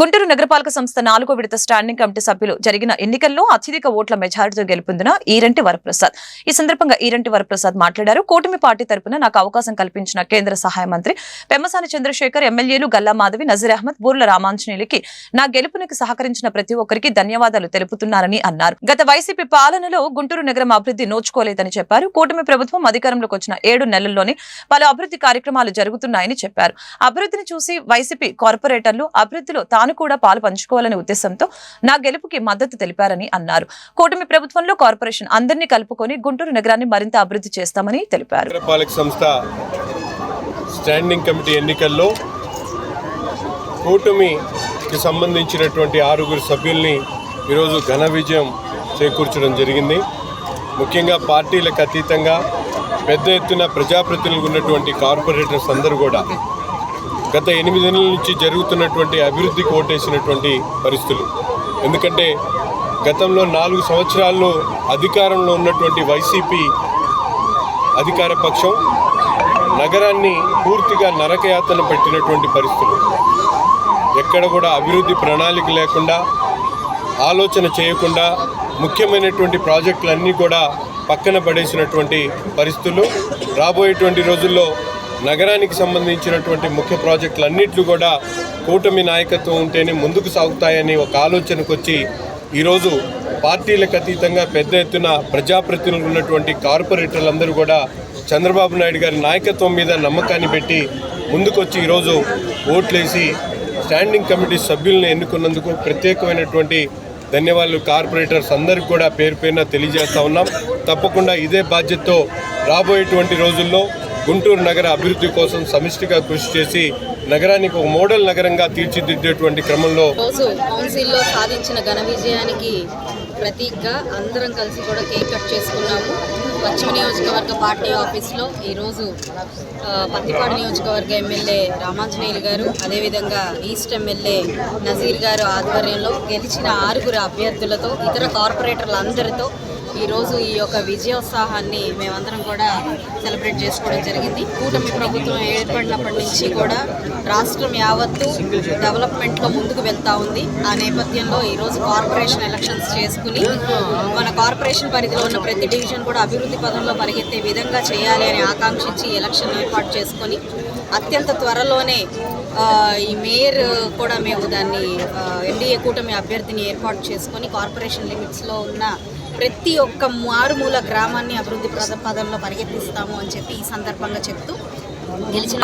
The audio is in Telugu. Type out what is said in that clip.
గుంటూరు నగరపాలక సంస్థ నాలుగో విడత స్టాండింగ్ కమిటీ సభ్యులు జరిగిన ఎన్నికల్లో అత్యధిక ఓట్ల మెజారిటీతో గెలుపొందిన ఈరంటి వరప్రసాద్. ఈ సందర్భంగా ఈరంటి వరప్రసాద్ మాట్లాడారు. కూటమి పార్టీ తరపున నాకు అవకాశం కల్పించిన కేంద్ర సహాయ మంత్రి పెమ్మసాని చంద్రశేఖర్ ఎమ్మెల్యేలు గల్లా మాధవి నజీర్ అహ్మద్ బూర్ల రామాంజనేయులకి నా గెలుపునికి సహకరించిన ప్రతి ఒక్కరికి ధన్యవాదాలు తెలుపుతున్నారని అన్నారు. గత వైసీపీ పాలనలో గుంటూరు నగరం అభివృద్ధి నోచుకోలేదని చెప్పారు. కూటమి ప్రభుత్వం అధికారంలోకి వచ్చిన ఏడు నెలల్లోనే పలు అభివృద్ధి కార్యక్రమాలు జరుగుతున్నాయని చెప్పారు. అభివృద్ధిని చూసి వైసీపీ కార్పొరేటర్లు అభివృద్ధిలో తాను కూడా పాలు పంచుకోవాలనే ఉద్దేశంతో నా గెలుపుకి మద్దతు తెలిపారని అన్నారు. కూటమి ప్రభుత్వంలో కార్పొరేషన్ అందరినీ కలుపుకొని గుంటూరు నగరాన్ని మరింత అభివృద్ధి చేస్తామని తెలిపారు. సంస్థ స్టాండింగ్ కమిటీ ఎన్నికల్లో కూటమికి సంబంధించినటువంటి ఆరుగురు సభ్యుల్ని ఈరోజు ఘన విజయం చేకూర్చడం జరిగింది. ముఖ్యంగా పార్టీలకు అతీతంగా పెద్ద ఎత్తున ప్రజాప్రతినిధులు ఉన్నటువంటి కార్పొరేటర్స్ అందరూ కూడా గత ఎనిమిది నెలల నుంచి జరుగుతున్నటువంటి అభివృద్ధికి ఓటేసినటువంటి పరిస్థితులు. ఎందుకంటే గతంలో నాలుగు సంవత్సరాల్లో అధికారంలో ఉన్నటువంటి వైసీపీ అధికార పక్షం నగరాన్ని పూర్తిగా నరకయాతన పెట్టినటువంటి పరిస్థితులు. ఎక్కడ కూడా అభివృద్ధి ప్రణాళిక లేకుండా ఆలోచన చేయకుండా ముఖ్యమైనటువంటి ప్రాజెక్టులన్నీ కూడా పక్కన పడేసినటువంటి పరిస్థితులు. రాబోయేటువంటి రోజుల్లో నగరానికి సంబంధించినటువంటి ముఖ్య ప్రాజెక్టులన్నింటినీ కూడా కూటమి నాయకత్వం ఉంటేనే ముందుకు సాగుతాయని ఒక ఆలోచనకు వచ్చి ఈరోజు పార్టీలకు అతీతంగా పెద్ద ఎత్తున ప్రజాప్రతినిధులు ఉన్నటువంటి కార్పొరేటర్లందరూ కూడా చంద్రబాబు నాయుడు గారి నాయకత్వం మీద నమ్మకాన్ని పెట్టి ముందుకొచ్చి ఈరోజు ఓట్లేసి స్టాండింగ్ కమిటీ సభ్యులను ఎన్నుకున్నందుకు ప్రత్యేకమైనటువంటి ధన్యవాదాలు కార్పొరేటర్స్ అందరికీ కూడా పేరు పేరున తెలియజేస్తా ఉన్నాం. తప్పకుండా ఇదే బాధ్యతతో రాబోయేటువంటి రోజుల్లో గుంటూరు నగర అభివృద్ధి కోసం సమిష్టిగా కృషి చేసి నగరానికి ఒక మోడల్ నగరంగా తీర్చిదిద్దేటువంటి క్రమంలో రోజు కౌన్సిల్లో సాధించిన ఘన విజయానికి ప్రతీకగా అందరం కలిసి కూడా కేక్ కట్ చేసుకున్నాము. పశ్చిమ నియోజకవర్గ పార్టీ ఆఫీస్లో ఈరోజు పత్తిపాడు నియోజకవర్గ ఎమ్మెల్యే రామాంజనేయులు గారు అదేవిధంగా ఈస్ట్ ఎమ్మెల్యే నజీర్ గారు ఆధ్వర్యంలో గెలిచిన ఆరుగురు అభ్యర్థులతో ఇతర కార్పొరేటర్లందరితో ఈరోజు ఈ యొక్క విజయోత్సాహాన్ని మేమందరం కూడా సెలబ్రేట్ చేసుకోవడం జరిగింది. కూటమి ప్రభుత్వం ఏర్పడినప్పటి నుంచి కూడా రాష్ట్రం యావత్తు డెవలప్మెంట్లో ముందుకు వెళ్తూ ఉంది. ఆ నేపథ్యంలో ఈరోజు కార్పొరేషన్ ఎలక్షన్స్ చేసుకుని మన కార్పొరేషన్ పరిధిలో ఉన్న ప్రతి డివిజన్ కూడా అభివృద్ధి పదంలో పరిగెత్తే విధంగా చేయాలి అని ఆకాంక్షించి ఎలక్షన్ ఏర్పాటు చేసుకొని అత్యంత త్వరలోనే ఈ మేయర్ కూడా మేము దాన్ని ఎన్డీఏ కూటమి అభ్యర్థిని ఏర్పాటు చేసుకొని కార్పొరేషన్ లిమిట్స్లో ఉన్న ప్రతి ఒక్క మారుమూల గ్రామాన్ని అభివృద్ధి పద పదంలో పరిగెత్తిస్తాము అని చెప్పి ఈ సందర్భంగా చెప్తూ గెలిచిన